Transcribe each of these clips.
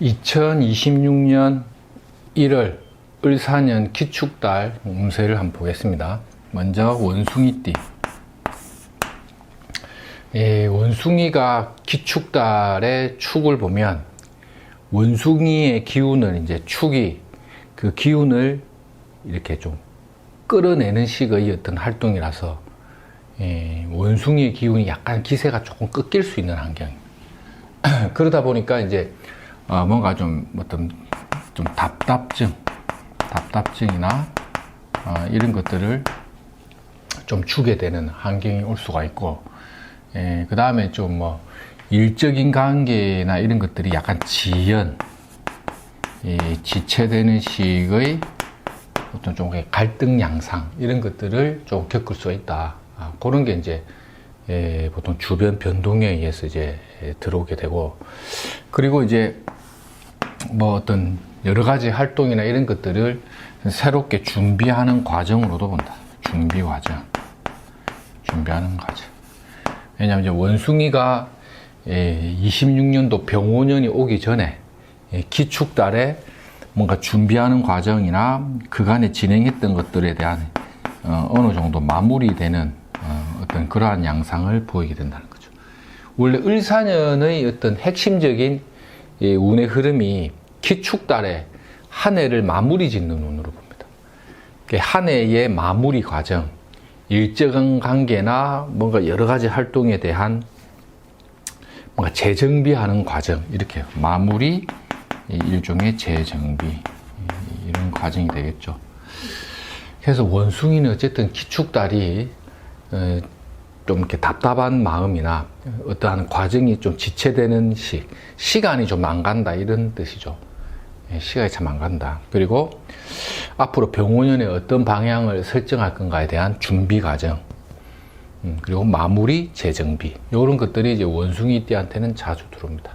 2026년 1월 을사년 기축달 운세를 한번 보겠습니다. 먼저 원숭이띠. 예, 원숭이가 기축달의 축을 보면 원숭이의 기운을 이제 축이 그 기운을 이렇게 좀 끌어내는 식의 어떤 활동이라서 예, 원숭이의 기운이 약간 기세가 조금 꺾일 수 있는 환경입니다. 그러다 보니까 이제 어, 뭔가 좀 어떤 좀 답답증, 답답증이나 어, 이런 것들을 좀 주게 되는 환경이 올 수가 있고, 예, 그 다음에 좀 뭐 일적인 관계나 이런 것들이 약간 지연, 이 지체되는 식의 어떤 좀 갈등 양상 이런 것들을 좀 겪을 수 있다. 아, 그런 게 이제 예, 보통 주변 변동에 의해서 이제 예, 들어오게 되고 그리고 이제 뭐 어떤 여러 가지 활동이나 이런 것들을 새롭게 준비하는 과정으로도 본다. 준비 과정. 준비하는 과정. 왜냐하면 이제 원숭이가 예, 26년도 병오년이 오기 전에 예, 기축달에 뭔가 준비하는 과정이나 그간에 진행했던 것들에 대한 어, 어느 정도 마무리되는 어, 어떤 그러한 양상을 보이게 된다는 거죠. 원래 을사년의 어떤 핵심적인 이 운의 흐름이 기축달에 한 해를 마무리 짓는 운으로 봅니다. 그한 해의 마무리 과정, 일정한 관계나 뭔가 여러 가지 활동에 대한 뭔가 재정비하는 과정, 이렇게 마무리, 일종의 재정비, 이런 과정이 되겠죠. 그래서 원숭이는 어쨌든 기축달이 어, 좀 이렇게 답답한 마음이나 어떠한 과정이 좀 지체되는 시, 시간이 좀 안 간다 이런 뜻이죠. 예, 시간이 참 안 간다. 그리고 앞으로 병원연의 어떤 방향을 설정할 건가에 대한 준비 과정, 음, 그리고 마무리 재정비 이런 것들이 이제 원숭이 띠한테는 자주 들어옵니다.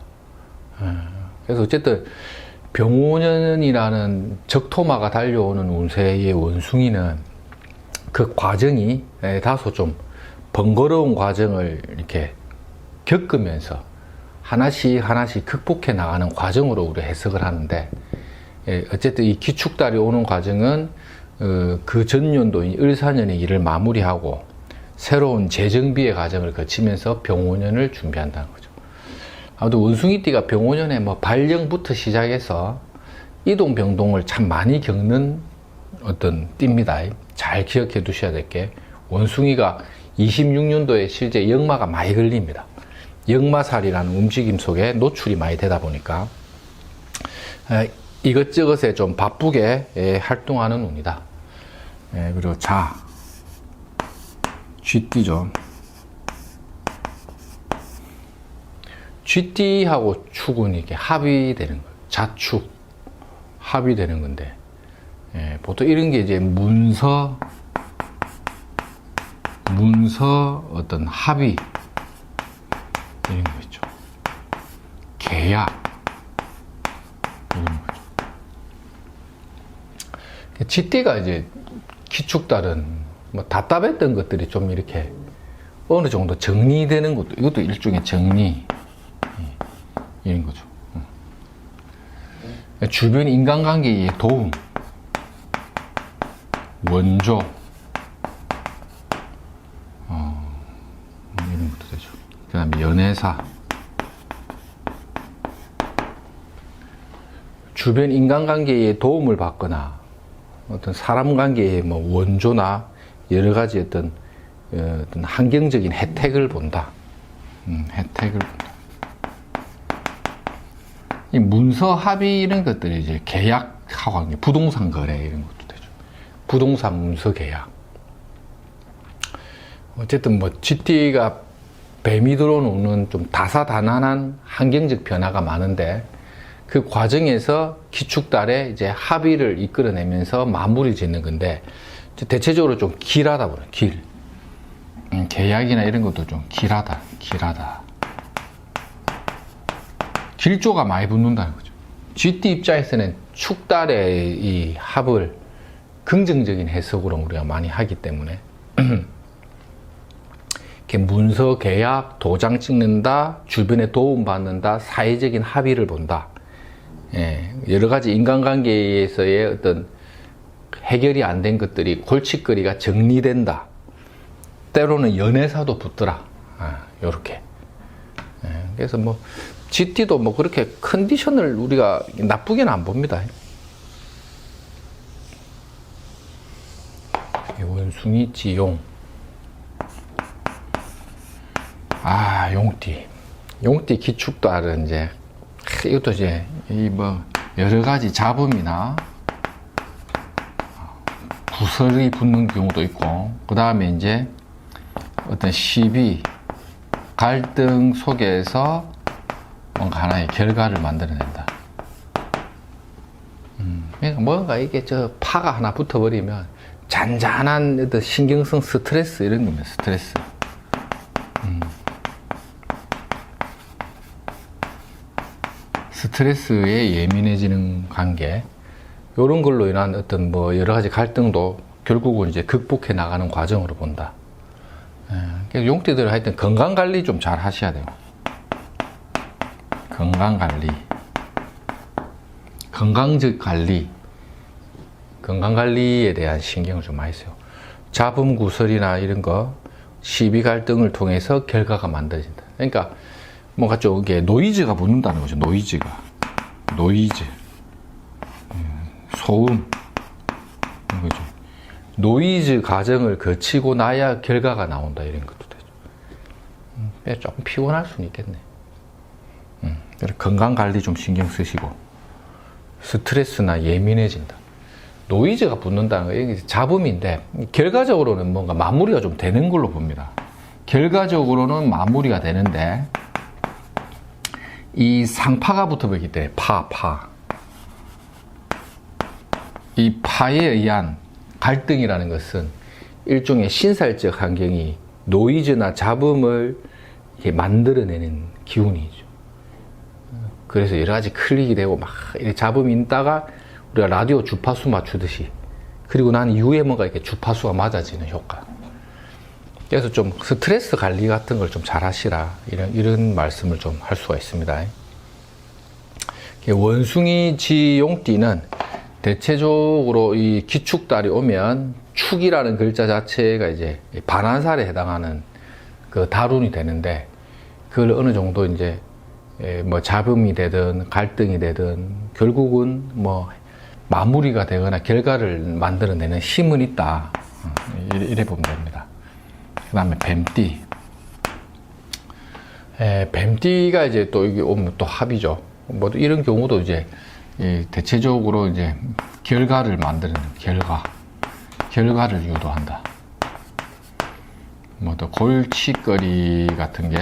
아, 그래서 어쨌든 병원연이라는 적토마가 달려오는 운세의 원숭이는 그 과정이 예, 다소 좀 번거로운 과정을 이렇게 겪으면서 하나씩 하나씩 극복해 나가는 과정으로 우리 해석을 하는데 예, 어쨌든 이 기축달이 오는 과정은 어, 그 전년도인 을사년의 일을 마무리하고 새로운 재정비의 과정을 거치면서 병오년을 준비한다는 거죠. 아무튼 원숭이띠가 병오년에 뭐 발령부터 시작해서 이동 병동을 참 많이 겪는 어떤 띠입니다. 잘 기억해 두셔야 될 게 원숭이가 26년도에 실제 역마가 많이 걸립니다. 역마살이라는 움직임 속에 노출이 많이 되다 보니까 이것저것에 좀 바쁘게 예, 활동하는 운이다. 예, 그리고 자, 쥐띠죠. 쥐띠하고 축은 이렇게 합의되는 거예요. 자축, 합의되는 건데, 예, 보통 이런 게 이제 문서, 문서 어떤 합의, 이런 거 있죠. 계약, 이런 거죠. 쥐띠가 이제 기축달은 뭐 답답했던 것들이 좀 이렇게 어느 정도 정리되는 것도, 이것도 일종의 정리, 예, 이런 거죠. 음. 주변 인간관계의 도움, 원조, 어, 이런 것도 되죠. 그 연애사, 주변 인간관계에 도움을 받거나 어떤 사람 관계의 뭐 원조나 여러 가지 어떤, 어, 어떤 환경적인 혜택을 본다. 음, 혜택을 본다. 이 문서 합의 이런 것들이 이제 계약하고 부동산 거래 이런 것도 되죠. 부동산 문서 계약. 어쨌든 뭐 GT가 뱀이 들어오는 좀 다사다난한 환경적 변화가 많은데 그 과정에서 기축달에 이제 합의를 이끌어내면서 마무리 짓는 건데 대체적으로 좀 길하다 보네 길. 음, 계약이나 이런 것도 좀 길하다 길하다. 길조가 많이 붙는다는 거죠. GT 입장에서는 축달의 이 합을 긍정적인 해석으로 우리가 많이 하기 때문에 이렇게 문서 계약 도장 찍는다 주변에 도움 받는다 사회적인 합의를 본다 예, 여러 가지 인간관계에서의 어떤 해결이 안 된 것들이 골칫거리가 정리된다. 때로는 연애사도 붙더라. 아, 요렇게. 예, 그래서 뭐, GT도 뭐 그렇게 컨디션을 우리가 나쁘게는 안 봅니다. 이 원숭이 지용. 아, 용띠. 용띠 기축도 알은 이제, 하, 이것도 이제, 이 뭐, 여러 가지 잡음이나, 구설이 붙는 경우도 있고, 그 다음에 이제, 어떤 시비, 갈등 속에서 뭔가 하나의 결과를 만들어낸다. 음, 그러니까 뭔가 이게 저 파가 하나 붙어버리면 잔잔한 신경성 스트레스 이런 겁니다. 스트레스. 음. 스트레스에 예민해지는 관계. 이런 걸로 인한 어떤 뭐 여러 가지 갈등도 결국은 이제 극복해 나가는 과정으로 본다. 예, 그래서 용띠들 하여튼 건강 관리 좀 잘 하셔야 돼요. 건강 관리. 건강적 관리. 건강 관리에 대한 신경을 좀 많이 써요. 잡음 구설이나 이런 거 시비 갈등을 통해서 결과가 만들어진다. 그러니까 뭔가 좀 이게 노이즈가 붙는다는 거죠. 노이즈가. 노이즈. 음, 소음. 거죠. 노이즈 과정을 거치고 나야 결과가 나온다. 이런 것도 되죠. 음, 그래서 조금 피곤할 수는 있겠네. 음, 건강 관리 좀 신경 쓰시고 스트레스나 예민해진다. 노이즈가 붙는다는 거 이게 잡음인데 결과적으로는 뭔가 마무리가 좀 되는 걸로 봅니다. 결과적으로는 마무리가 되는데 이 상파가 붙어버리기 때문에 파, 파. 이 파에 의한 갈등이라는 것은 일종의 신살적 환경이 노이즈나 잡음을 만들어내는 기운이죠. 그래서 여러 가지 클릭이 되고 막 잡음이 있다가 우리가 라디오 주파수 맞추듯이 그리고 난 뭔가 이렇게 주파수가 맞아지는 효과. 그래서 좀 스트레스 관리 같은 걸 좀 잘 하시라 이런 이런 말씀을 좀 할 수가 있습니다. 원숭이 지용띠는 대체적으로 이 기축달이 오면 축이라는 글자 자체가 이제 반환살에 해당하는 그 다룬이 되는데 그걸 어느 정도 이제 예, 뭐 잡음이 되든 갈등이 되든 결국은 뭐 마무리가 되거나 결과를 만들어내는 힘은 있다. 어, 이래, 이래 보면 됩니다. 그 다음에 뱀띠. 에, 뱀띠가 이제 또 이게 오면 또 합이죠. 뭐 이런 경우도 이제 이 대체적으로 이제 결과를 만드는 결과, 결과를 유도한다. 뭐 또 골칫거리 같은 게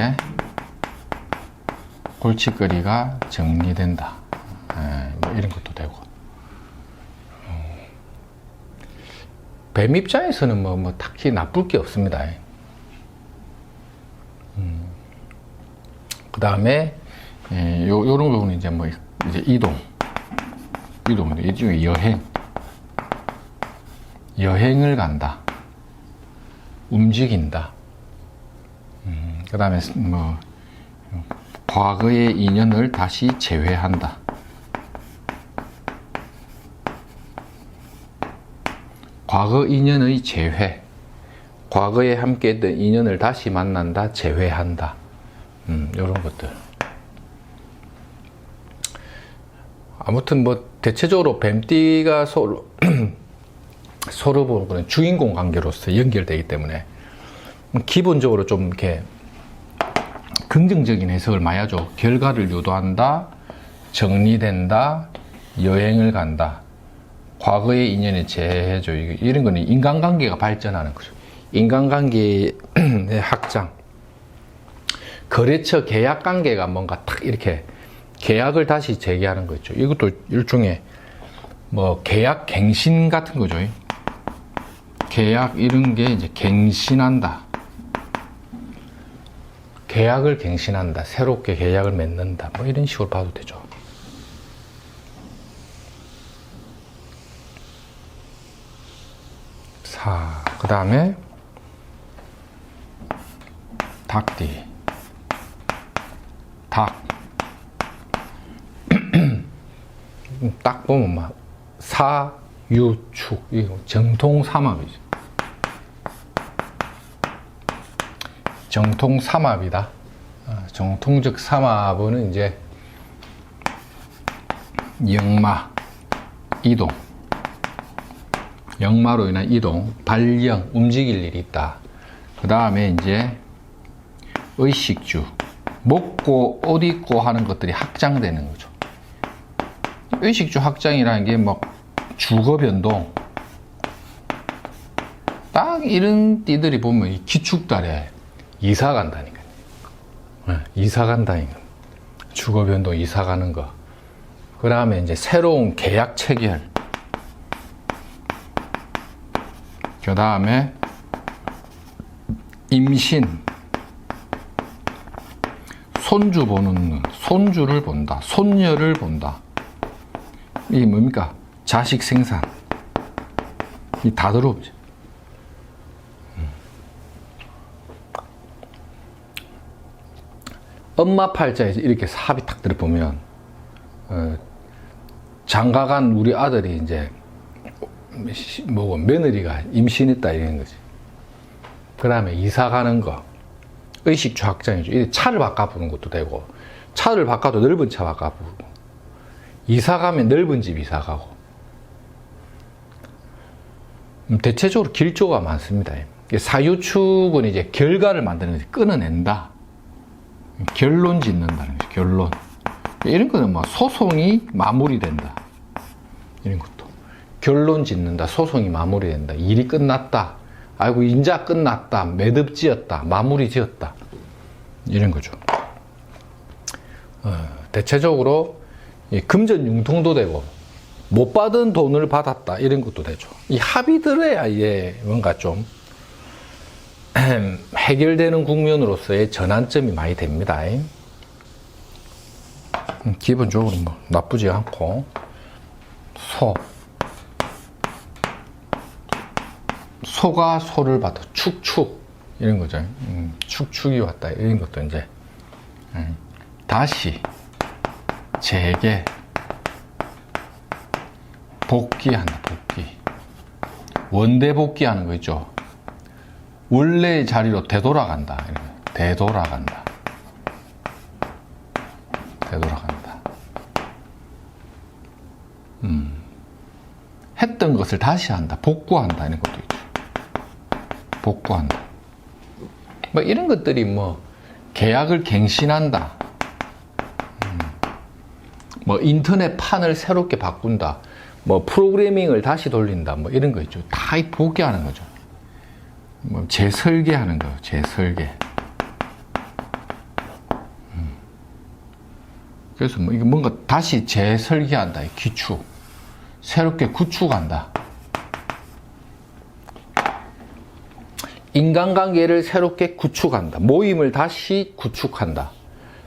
골칫거리가 정리된다. 에, 뭐 이런 것도 되고. 뱀 입장에서는 뭐, 뭐 딱히 나쁠 게 없습니다. 음. 그 다음에, 예, 요, 요런 부분은 이제 뭐, 이제 이동. 이동, 일종의 여행. 여행을 간다. 움직인다. 음, 그 다음에 뭐, 과거의 인연을 다시 재회한다. 과거 인연의 재회. 과거에 함께했던 인연을 다시 만난다, 재회한다. 음, 이런 것들. 아무튼 뭐 대체적으로 뱀띠가 서로 서로 보는 거는 주인공 관계로서 연결되기 때문에 기본적으로 좀 이렇게 긍정적인 해석을 많이 하죠. 결과를 유도한다, 정리된다, 여행을 간다. 과거의 인연의 재해죠. 이런 거는 인간관계가 발전하는 거죠. 인간관계의 확장. 거래처 계약 관계가 뭔가 탁 이렇게 계약을 다시 재개하는 거죠. 이것도 일종의 뭐 계약 갱신 같은 거죠. 계약 이런 게 이제 갱신한다. 계약을 갱신한다. 새롭게 계약을 맺는다. 뭐 이런 식으로 봐도 되죠. 사, 그 다음에 닭띠. 닭. 음, 딱 보면 막 사유축 이거 정통 삼합이죠. 정통 삼합이다. 어, 정통적 삼합은 이제 영마 이동 영마로 인한 이동 발령 움직일 일이 있다. 그 다음에 이제 의식주 먹고 옷 입고 하는 것들이 확장되는 거죠. 의식주 확장이라는 게뭐 주거 변동 딱 이런 띠들이 보면 이 기축달에 이사 간다니까요. 네, 이사 간다니까. 주거 변동 이사 가는 거. 그 다음에 이제 새로운 계약 체결. 그 다음에 임신. 손주 보는 눈. 손주를 본다. 손녀를 본다. 이게 뭡니까? 자식 생산. 이 다 들어오죠. 엄마 팔자에서 이렇게 삽이 탁 들어보면 어, 장가간 우리 아들이 이제 뭐고 며느리가 임신했다 이런 거지. 그 다음에 이사 가는 거 의식주 확장이죠. 이 차를 바꿔보는 것도 되고 차를 바꿔도 넓은 차 바꿔보고 이사 가면 넓은 집 이사 가고 음, 대체적으로 길조가 많습니다. 사유축은 이제 결과를 만드는 거지 끊어낸다. 결론 짓는다는 거죠. 결론. 이런 거는 뭐 소송이 마무리된다. 이런 것도. 결론 짓는다. 소송이 마무리된다. 일이 끝났다. 아이고 인자 끝났다. 매듭 지었다. 마무리 지었다. 이런 거죠. 어, 대체적으로 이 금전 융통도 되고 못 받은 돈을 받았다. 이런 것도 되죠. 이 합이 들어야 이게 뭔가 좀 해결되는 국면으로서의 전환점이 많이 됩니다. 음, 기본적으로 뭐 나쁘지 않고 소 소가 소를 받아 축축 이런 거죠. 음, 축축이 왔다 이런 것도 이제 음, 다시 재개 복귀한다 복귀 원대 복귀하는 거 있죠. 원래 자리로 되돌아간다. 되돌아간다. 되돌아간다. 음. 했던 것을 다시 한다. 복구한다. 이런 것도. 복구한다. 뭐 이런 것들이 뭐 계약을 갱신한다. 음. 뭐 인터넷 판을 새롭게 바꾼다. 뭐 프로그래밍을 다시 돌린다. 뭐 이런 거 있죠. 다이 복귀하는 거죠. 뭐 재설계하는 거, 재설계. 음. 그래서 뭐 이게 뭔가 다시 재설계한다, 이 기축. 새롭게 구축한다. 인간관계를 새롭게 구축한다. 모임을 다시 구축한다.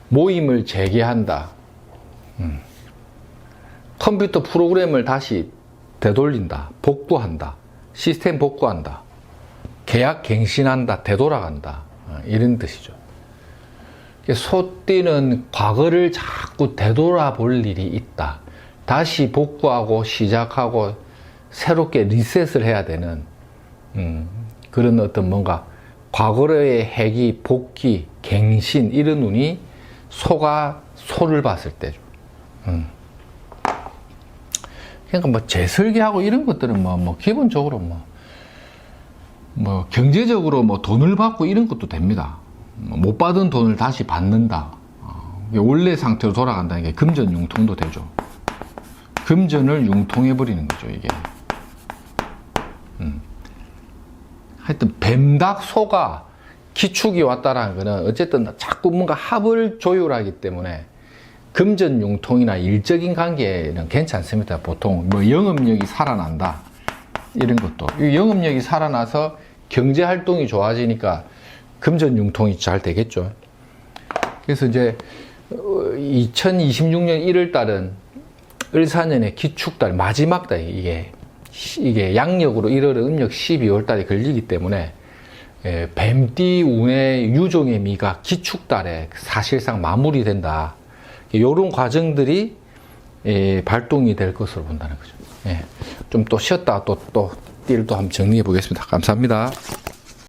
모임을 재개한다. 음. 컴퓨터 프로그램을 다시 되돌린다. 복구한다. 시스템 복구한다. 계약 갱신한다, 되돌아간다. 어, 이런 뜻이죠. 소띠는 과거를 자꾸 되돌아볼 일이 있다. 다시 복구하고 시작하고 새롭게 리셋을 해야 되는 음, 그런 어떤 뭔가 과거의 핵이 복귀, 갱신 이런 눈이 소가 소를 봤을 때죠. 음. 그러니까 뭐 재설계하고 이런 것들은 뭐, 뭐 기본적으로 뭐, 뭐 경제적으로 뭐 돈을 받고 이런 것도 됩니다. 뭐못 받은 돈을 다시 받는다. 어, 원래 상태로 돌아간다는 게 금전 융통도 되죠. 금전을 융통해 버리는 거죠 이게. 음. 하여튼 뱀닭 소가 기축이 왔다라는 거는 어쨌든 자꾸 뭔가 합을 조율하기 때문에 금전 융통이나 일적인 관계는 괜찮습니다. 보통 뭐 영업력이 살아난다. 이런 것도. 이 영업력이 살아나서 경제 활동이 좋아지니까 금전 융통이 잘 되겠죠. 그래서 이제 2026년 1월 달은 을사년의 기축달 마지막 달 이게 이게 양력으로 1월에 음력 12월 달에 걸리기 때문에 예, 뱀띠 운의 유종의 미가 기축달에 사실상 마무리된다. 이런 과정들이 예, 발동이 될 것으로 본다는 거죠. 예. 좀 또 쉬었다 또, 또, 띠를 또 한번 정리해 보겠습니다. 감사합니다.